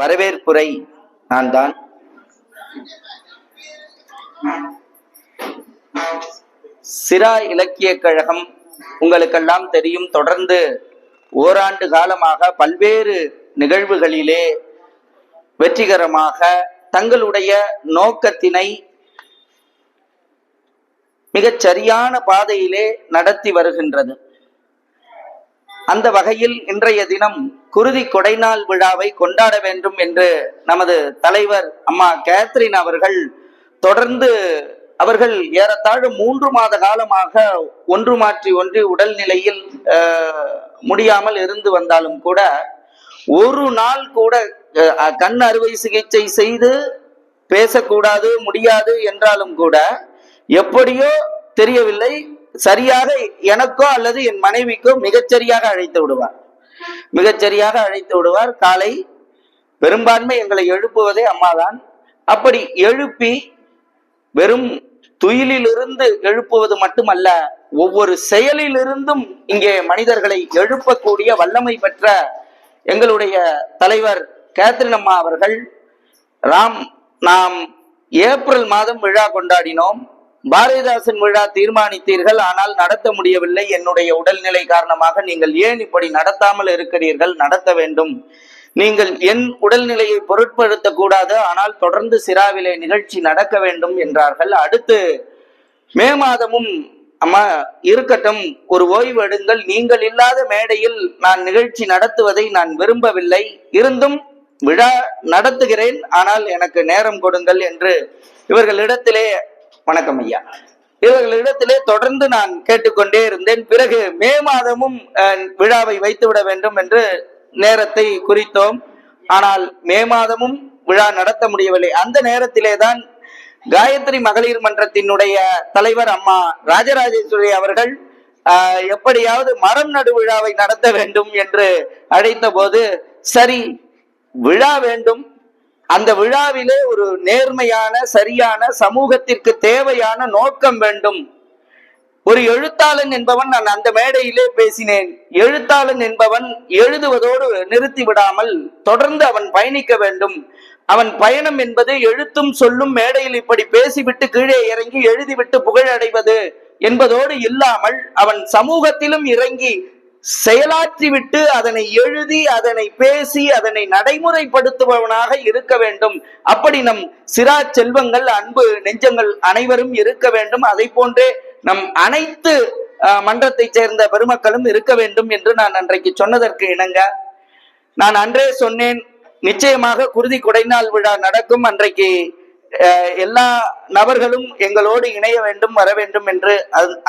வரவேற்புரை நான் தான் சிரா இலக்கிய கழகம் உங்களுக்கெல்லாம் தெரியும். தொடர்ந்து ஓராண்டு காலமாக பல்வேறு நிகழ்வுகளிலே வெற்றிகரமாக தங்களுடைய நோக்கத்தினை மிகச் சரியான பாதையிலே நடத்தி வருகின்றது. அந்த வகையில் இன்றைய தினம் குருதி கொடைநாள் விழாவை கொண்டாட வேண்டும் என்று நமது தலைவர் அம்மா கேத்ரின் அவர்கள் தொடர்ந்து அவர்கள் ஏறத்தாழ மூன்று மாத காலமாக ஒன்று மாற்றி ஒன்று உடல்நிலையில் நிலையில் முடியாமல் இருந்து வந்தாலும் கூட ஒரு நாள் கூட கண் அறுவை சிகிச்சை செய்து பேசக்கூடாது முடியாது என்றாலும் கூட எப்படியோ தெரியவில்லை. சரியாக எனக்கோ அல்லது என் மனைவிக்கோ மிகச்சரியாக அழைத்து விடுவார். மிகச்சரியாக அழைத்து விடுவார். காலை பெரும்பான்மை எங்களை எழுப்புவதே அம்மாதான். அப்படி எழுப்பி வெறும் துயிலிலிருந்து எழுப்புவது மட்டுமல்ல ஒவ்வொரு செயலிலிருந்தும் இங்கே மனிதர்களை எழுப்பக்கூடிய வல்லமை பெற்ற எங்களுடைய தலைவர் கேத்ரின் அம்மா அவர்கள் ராம் நாம் ஏப்ரல் மாதம் விழா கொண்டாடினோம். பாரதிதாசன் விழா தீர்மானித்தீர்கள் ஆனால் நடத்த முடியவில்லை. என்னுடைய உடல்நிலை காரணமாக நீங்கள் ஏன் இப்படி நடத்தாமல் இருக்கிறீர்கள்? நடத்த வேண்டும். நீங்கள் என் உடல்நிலையை பொருட்படுத்த கூடாது ஆனால் தொடர்ந்து சிராவிலே நிகழ்ச்சி நடக்க வேண்டும் என்றார்கள். அடுத்து மே மாதமும் அம்மா இருக்கட்டும் ஒரு ஓய்வு எடுங்கள். நீங்கள் இல்லாத மேடையில் நான் நிகழ்ச்சி நடத்துவதை நான் விரும்பவில்லை. இருந்தும் விழா நடத்துகிறேன் ஆனால் எனக்கு நேரம் கொடுங்கள் என்று இவர்களிடத்திலே வணக்கம் ஐயா. இவர்களிடத்திலே தொடர்ந்து நான் கேட்டுக்கொண்டே இருந்தேன். பிறகு மே மாதமும் விழாவை வைத்துவிட வேண்டும் என்று நேரத்தை குறித்தோம். ஆனால் மே மாதமும் விழா நடத்த முடியவில்லை. அந்த நேரத்திலே தான் காயத்ரி மகளிர் மன்றத்தினுடைய தலைவர் அம்மா ராஜராஜேஸ்வரி அவர்கள் எப்படியாவது மரம் நடு விழாவை நடத்த வேண்டும் என்று அழைத்த போது சரி விழா வேண்டும் அந்த விழாவிலே ஒரு நேர்மையான சரியான சமூகத்திற்கு தேவையான நோக்கம் வேண்டும். ஒரு எழுத்தாளன் என்பவன் நான் அந்த மேடையிலே பேசினேன். எழுத்தாளன் என்பவன் எழுதுவதோடு நிறுத்தி விடாமல் தொடர்ந்து அவன் பயணிக்க வேண்டும். அவன் பயணம் என்பது எழுத்தும் சொல்லும் மேடையில் இப்படி பேசிவிட்டு கீழே இறங்கி எழுதிவிட்டு புகழடைவது என்பதோடு இல்லாமல் அவன் சமூகத்திலும் இறங்கி செயலாற்றிவிட்டு அதனை எழுதி அதனை பேசி அதனை நடைமுறைப்படுத்துபவனாக இருக்க வேண்டும். அப்படி நம் சிரா செல்வங்கள் அன்பு நெஞ்சங்கள் அனைவரும் இருக்க வேண்டும். அதை போன்றே நம் அனைத்து அஹ், சேர்ந்த பெருமக்களும் இருக்க வேண்டும் என்று நான் அன்றைக்கு சொன்னதற்கு இணங்க நான் அன்றே சொன்னேன். நிச்சயமாக குருதி கொடைநாள் விழா நடக்கும். அன்றைக்கு எல்லா நபர்களும் எங்களோடு இணைய வேண்டும் வர வேண்டும் என்று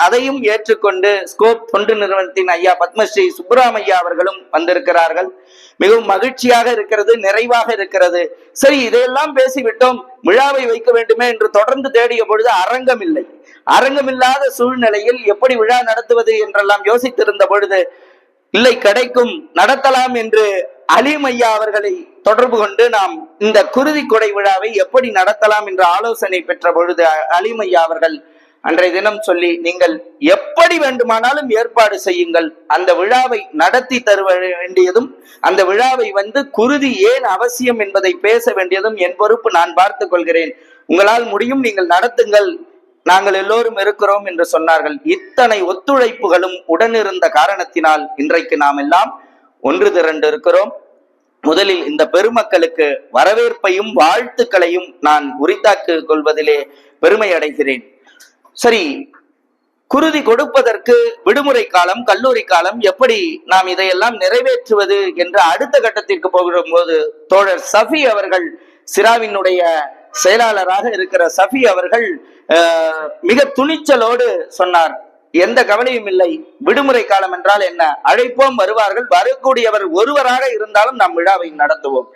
அதையும் ஏற்றுக்கொண்டு ஸ்கோப் தொண்டு நிறுவனத்தின் ஐயா பத்மஸ்ரீ சுப்புராமையா அவர்களும் வந்திருக்கிறார்கள். மிகவும் மகிழ்ச்சியாக இருக்கிறது நிறைவாக இருக்கிறது. சரி இதையெல்லாம் பேசிவிட்டோம். விழாவை வைக்க வேண்டுமே என்று தொடர்ந்து தேடிய பொழுது அரங்கம் இல்லை அரங்கமில்லாத சூழ்நிலையில் எப்படி விழா நடத்துவது என்றெல்லாம் யோசித்திருந்த பொழுது இல்லை கிடைக்கும் நடத்தலாம் என்று அலீம் ஐயா அவர்களை தொடர்பு கொண்டு நாம் இந்த குருதி கொடை விழாவை எப்படி நடத்தலாம் என்ற ஆலோசனை பெற்ற பொழுது அலீம் ஐயா அவர்கள் அன்றைய தினம் சொல்லி நீங்கள் எப்படி வேண்டுமானாலும் ஏற்பாடு செய்யுங்கள். அந்த விழாவை நடத்தி தர வேண்டியதும் அந்த விழாவை வந்து குருதி ஏன் அவசியம் என்பதை பேச வேண்டியதும் என் பொறுப்பு நான் பார்த்துக் கொள்கிறேன். உங்களால் முடியும் நீங்கள் நடத்துங்கள். நாங்கள் எல்லோரும் இருக்கிறோம் என்று சொன்னார்கள். இத்தனை ஒத்துழைப்புகளும் உடனிருந்த காரணத்தினால் இன்றைக்கு நாம் எல்லாம் ஒன்று திரண்டு இருக்கிறோம். முதலில் இந்த பெருமக்களுக்கு வரவேற்பையும் வாழ்த்துக்களையும் நான் உரித்தாக்கு கொள்வதிலே பெருமை அடைகிறேன். சரி குருதி கொடுப்பதற்கு விடுமுறை காலம் கல்லூரி காலம் எப்படி நாம் இதையெல்லாம் நிறைவேற்றுவது என்ற அடுத்த கட்டத்திற்கு போகிற போது தோழர் சஃபி அவர்கள் சிராவினுடைய செயலாளராக இருக்கிற சஃபி அவர்கள் மிக துணிச்சலோடு சொன்னார். எந்த கவலையும் இல்லை. விடுமுறை காலம் என்றால் என்ன? அழைப்போம் வருவார்கள். வரக்கூடியவர் ஒருவராக இருந்தாலும் நாம் விழாவை நடத்துவோம்.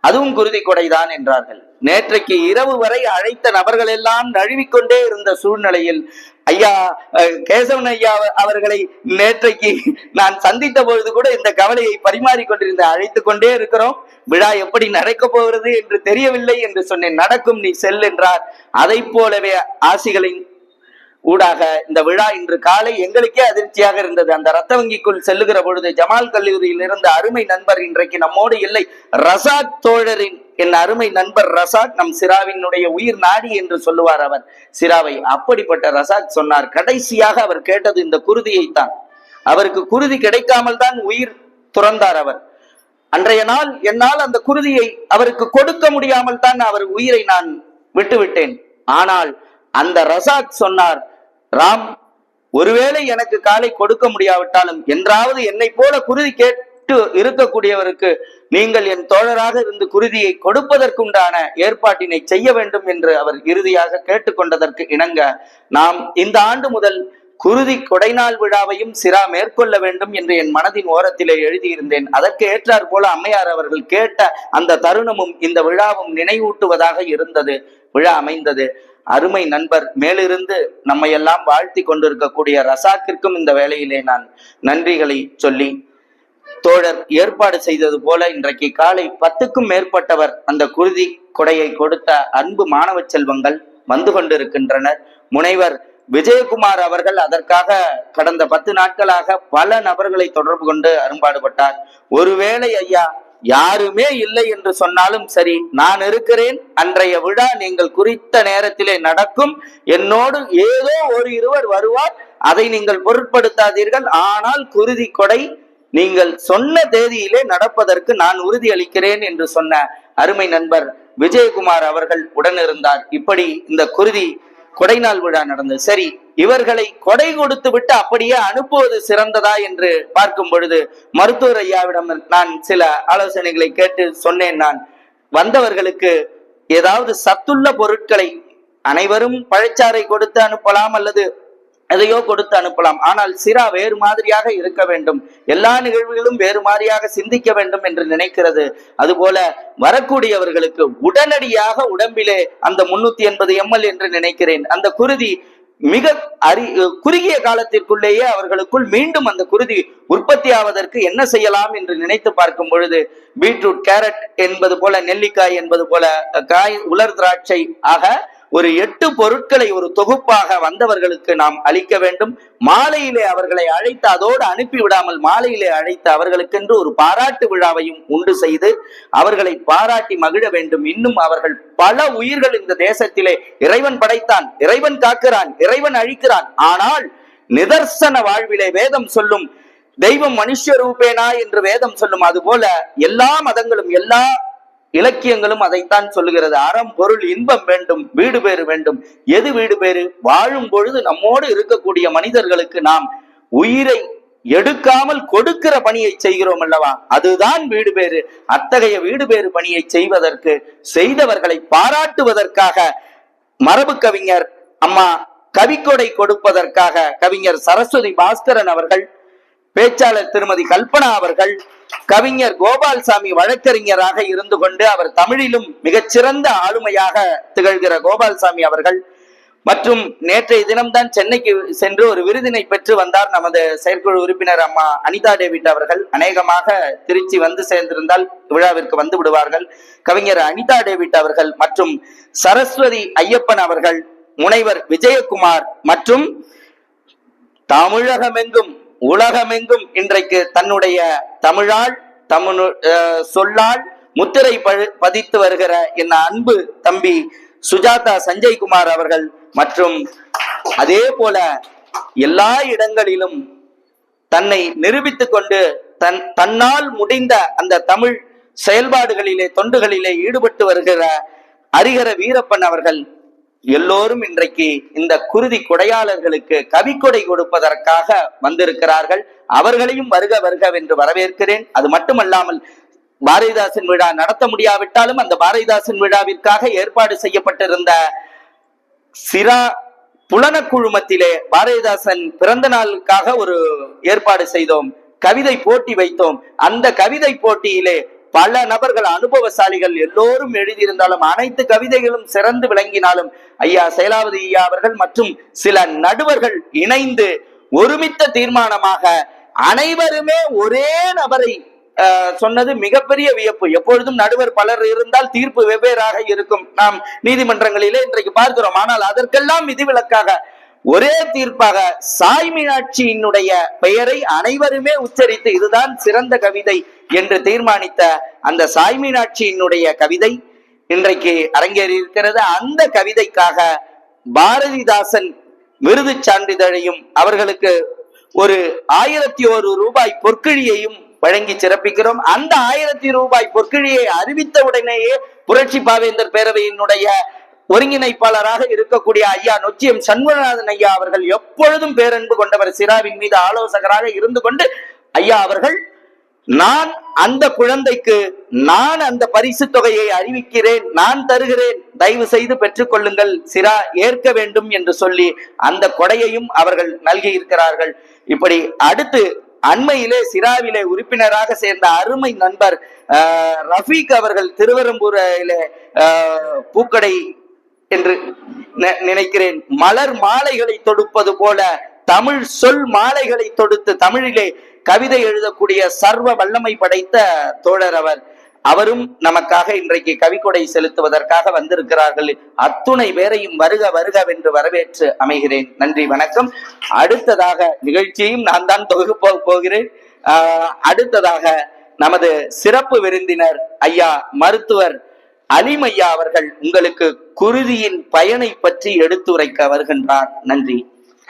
அதுவும் குருதி கொடைதான் என்றார்கள். நேற்றைக்கு இரவு வரை அழைத்த நபர்கள் எல்லாம் நழுவிக்கொண்டே இருந்த சூழ்நிலையில் ஐயா கேசவன் ஐயா அவர்களை நேற்றைக்கு நான் சந்தித்த பொழுது கூட இந்த கவலையை பரிமாறிக்கொண்டிருந்த அழைத்து அழைத்துக் கொண்டே இருக்கிறோம். விழா எப்படி நடக்கப் போகிறது என்று தெரியவில்லை என்று சொன்னேன். நடக்கும் நீ செல் என்றார். அதை போலவே ஆசிகளின் ஊடாக இந்த விழா இன்று காலை எங்களுக்கே அதிர்ச்சியாக இருந்தது. அந்த ரத்த வங்கிக்குள் செல்லுகிற பொழுது ஜமால் கல்லூரியில் இருந்த அருமை நண்பர் இன்றைக்கு நம்மோடு இல்லை. ரசாக் தோழரின் என் அருமை நண்பர் ரசாக் நம் சிராவினுடைய உயிர் நாடி என்று சொல்லுவார் அவர். சிராவை அப்படிப்பட்ட ரசாக் சொன்னார். கடைசியாக அவர் கேட்டது இந்த குருதியைத்தான். அவருக்கு குருதி கிடைக்காமல் தான் உயிர் துறந்தார் அவர். அன்றைய நாள் என்னால் அந்த குருதியை அவருக்கு கொடுக்க முடியாமல் தான் அவர் உயிரை நான் விட்டுவிட்டேன். ஆனால் அந்த ரசாக் சொன்னார் ராம் ஒருவேளை எனக்கு காலை கொடுக்க முடியாவிட்டாலும் என்றாவது என்னை போல குருதி கேட்டு இருக்கக்கூடியவருக்கு நீங்கள் என் தோழராக இருந்து குருதியை கொடுப்பதற்குண்டான ஏற்பாட்டினை செய்ய வேண்டும் என்று அவர் இறுதியாக கேட்டுக்கொண்டதற்கு இணங்க நாம் இந்த ஆண்டு முதல் குருதி கொடைநாள் விழாவையும் சிரா மேற்கொள்ள வேண்டும் என்று என் மனதின் ஓரத்திலே எழுதியிருந்தேன். அதற்கு ஏற்றார் போல அம்மையார் அவர்கள் கேட்ட அந்த தருணமும் இந்த விழாவும் நினைவூட்டுவதாக இருந்தது விழா அமைந்தது. அருமை நண்பர் மேலிருந்து நம்மை எல்லாம் வாழ்த்தி கொண்டிருக்கக்கூடிய ரசாக்கிற்கும் இந்த வேளையிலே நான் நன்றிகளை சொல்லி தோழர் ஏற்பாடு செய்தது போல இன்றைக்கு காலை பத்துக்கும் மேற்பட்டவர் அந்த குருதி கொடையை கொடுத்த அன்பு மாணவ செல்வங்கள் வந்து கொண்டிருக்கின்றனர். முனைவர் விஜயகுமார் அவர்கள் அதற்காக கடந்த பத்து நாட்களாக பல நபர்களை தொடர்பு கொண்டு அரும்பாடுபட்டார். ஒருவேளை ஐயா யாருமே இல்லை என்று சொன்னாலும் சரி நான் இருக்கிறேன் அன்றைய விழா நீங்கள் குறித்த நேரத்திலே நடக்கும். என்னோடு ஏதோ ஒரு இருவர் வருவார் அதை நீங்கள் பொருட்படுத்தாதீர்கள். ஆனால் குருதி கொடை நீங்கள் சொன்ன தேதியிலே நடப்பதற்கு நான் உறுதி அளிக்கிறேன் என்று சொன்ன அருமை நண்பர் விஜயகுமார் அவர்கள் உடனிருந்தார். இப்படி இந்த குருதி கொடைநாள் விழா நடந்தது. சரி இவர்களை கொடை கொடுத்து விட்டு அப்படியே அனுப்புவது சிறந்ததா என்று பார்க்கும் பொழுது மருத்துவர் ஐயாவிடம் நான் சில ஆலோசனைகளை கேட்டு சொன்னேன் நான். வந்தவர்களுக்கு ஏதாவது சத்துள்ள பொருட்களை அனைவரும் பழச்சாறை கொடுத்து அனுப்பலாம் அல்லது எதையோ கொடுத்து அனுப்பலாம். ஆனால் சிரா வேறு மாதிரியாக இருக்க வேண்டும். எல்லா நிகழ்வுகளும் வேறு மாதிரியாக சிந்திக்க வேண்டும் என்று நினைக்கிறது. அதுபோல வரக்கூடியவர்களுக்கு உடனடியாக உடம்பிலே அந்த முன்னூத்தி எண்பது எம்எல் என்று நினைக்கிறேன். அந்த குருதி மிக அரி குறுகிய காலத்திற்குள்ளேயே அவர்களுக்குள் மீண்டும் அந்த குருதி உற்பத்தி ஆவதற்கு என்ன செய்யலாம் என்று நினைத்து பார்க்கும் பொழுது பீட்ரூட் கேரட் என்பது போல நெல்லிக்காய் என்பது போல காய் உலர் திராட்சை ஆக ஒரு எட்டு பொருட்களை ஒரு தொகுப்பாக வந்தவர்களுக்கு நாம் அளிக்க வேண்டும். மாலையிலே அவர்களை அழைத்து அதோடு அனுப்பி விடாமல் மாலையிலே அழைத்து அவர்களுக்கென்று ஒரு பாராட்டு விழாவையும் உண்டு செய்து அவர்களை பாராட்டி மகிழ வேண்டும். இன்னும் அவர்கள் பல உயிர்கள் இந்த தேசத்திலே இறைவன் படைத்தான். இறைவன் காக்கிறான் இறைவன் அழிக்கிறான். ஆனால் நிதர்சன வாழ்விலே வேதம் சொல்லும் தெய்வம் மனுஷ ரூபேனா என்று வேதம் சொல்லும். அதுபோல எல்லா மதங்களும் எல்லா இலக்கியங்களும் அதைத்தான் சொல்லுகிறது. அறம் பொருள் இன்பம் வேண்டும் வீடு பேறு வேண்டும். எது வீடு பேறு? வாழும் பொழுது நம்மோடு இருக்கக்கூடிய மனிதர்களுக்கு நாம் உயிரை எடுக்காமல் கொடுக்கிற பணியை செய்கிறோம் அல்லவா? அதுதான் வீடு பேறு. அத்தகைய வீடு பேறு பணியை செய்வதற்கு செய்தவர்களை பாராட்டுவதற்காக மரபு கவிஞர் அம்மா கவிக்கொடை கொடுப்பதற்காக கவிஞர் சரஸ்வதி பாஸ்கரன் அவர்கள் பேச்சாளர் திருமதி கல்பனா அவர்கள் கவிஞர் கோபால்சாமி வழக்கறிஞராக இருந்து கொண்டு அவர் தமிழிலும் மிகச்சிறந்த ஆளுமையாக திகழ்கிற கோபால்சாமி அவர்கள் மற்றும் நேற்றைய தினம்தான் சென்னைக்கு சென்று ஒரு விருதினை பெற்று வந்தார் நமது செயற்குழு உறுப்பினர் அம்மா அனிதா டேவிட் அவர்கள். அநேகமாக திருச்சி வந்து சேர்ந்திருந்தால் விழாவிற்கு வந்து விடுவார்கள். கவிஞர் அனிதா டேவிட் அவர்கள் மற்றும் சரஸ்வதி ஐயப்பன் அவர்கள் முனைவர் விஜயகுமார் மற்றும் தமிழகமெங்கும் உலகமெங்கும் இன்றைக்கு தன்னுடைய தமிழால் தமிழ் அஹ், சொல்லால் முத்திரை பதித்து வருகிற என் அன்பு தம்பி சுஜாதா சஞ்சய்குமார் அவர்கள் மற்றும் அதே போல எல்லா இடங்களிலும் தன்னை நிரூபித்துக் கொண்டு தன் தன்னால் முடிந்த அந்த தமிழ் செயல்பாடுகளிலே தொண்டுகளிலே ஈடுபட்டு வருகிற அரிகர வீரப்பன் அவர்கள் எல்லோரும் இன்றைக்கு இந்த குருதி கொடையாளர்களுக்கு கவிக்கொடை கொடுப்பதற்காக வந்திருக்கிறார்கள். அவர்களையும் வருக வருக என்று வரவேற்கிறேன். அது மட்டுமல்லாமல் பாரதிதாசன் விழா நடத்த முடியாவிட்டாலும் அந்த பாரதிதாசன் விழாவிற்காக ஏற்பாடு செய்யப்பட்டிருந்த சிரா புலன குழுமத்திலே பாரதிதாசன் பிறந்த நாளுக்காக ஒரு ஏற்பாடு செய்தோம். கவிதை போட்டி வைத்தோம். அந்த கவிதை போட்டியிலே பல நபர்கள் அனுபவசாலிகள் எல்லோரும் எழுதியிருந்தாலும் அனைத்து கவிதைகளும் சிறந்து விளங்கினாலும் ஐயா செயலாவதி ஐயா அவர்கள் மற்றும் சில நடுவர்கள் இணைந்து ஒருமித்த தீர்மானமாக அனைவருமே ஒரே நபரை சொன்னது மிகப்பெரிய வியப்பு. எப்பொழுதும் நடுவர் பலர் இருந்தால் தீர்ப்பு வெவ்வேறாக இருக்கும். நாம் நீதிமன்றங்களிலே இன்றைக்கு பார்க்கிறோம். ஆனால் அதற்கெல்லாம் விதிவிலக்காக ஒரே தீர்ப்பாக சாய் மீனாட்சியினுடைய பெயரை அனைவருமே உச்சரித்து இதுதான் சிறந்த கவிதை என்று தீர்மானித்த அந்த சாய் மீனாட்சியினுடைய கவிதை இன்றைக்கு அரங்கேறி இருக்கிறது அந்த கவிதைக்காக பாரதிதாசன் விருது சான்றிதழையும் அவர்களுக்கு ஒரு ஆயிரத்தி ஒரு ரூபாய் பொற்கிழியையும் வழங்கி சிறப்பிக்கிறோம். அந்த ஆயிரத்தி ரூபாய் பொற்கிழியை அறிவித்த உடனேயே புரட்சி பாவேந்தர் பேரவையினுடைய ஒருங்கிணைப்பாளராக இருக்கக்கூடிய ஐயா நொச்சியம் சண்முகநாதன் ஐயா அவர்கள் எப்பொழுதும் பேரன்பு கொண்டவர் சிராவின் மீது ஆலோசகராக இருந்து கொண்டு ஐயா அவர்கள் நான் அந்த குழந்தைக்கு நான் அந்த பரிசு தொகையை அறிவிக்கிறேன் நான் தருகிறேன் தயவு செய்து பெற்றுக்கொள்ளுங்கள் சிரா ஏற்க வேண்டும் என்று சொல்லி அந்த கொடையையும் அவர்கள் நல்கி இருக்கிறார்கள் இப்படி அடுத்து அண்மையிலே சிராவிலே உறுப்பினராக சேர்ந்த அருமை நண்பர் ரஃபீக் அவர்கள் திருவரம்பூரிலே ஆஹ், பூக்கடை என்று நினைக்கிறேன். மலர் மாலைகளை தொடுப்பது போல தமிழ் சொல் மாலைகளை தொடுத்து தமிழிலே கவிதை எழுதக்கூடிய சர்வ வல்லமை படைத்த தோழர் அவர். அவரும் நமக்காக இன்றைக்கு கவிக்கொடை செலுத்துவதற்காக வந்திருக்கிறார்கள். அத்துணை பேரையும் வருக வருக வென்று வரவேற்று அமைகிறேன். நன்றி வணக்கம். அடுத்ததாக நிகழ்ச்சியும் நான் தான் தொகுப்போக போகிறேன். ஆஹ், அடுத்ததாக நமது சிறப்பு விருந்தினர் ஐயா மருத்துவர் அலிமையா அவர்கள் உங்களுக்கு குருதியின் பயனை பற்றி எடுத்துரைக்க வருகின்றார். நன்றி.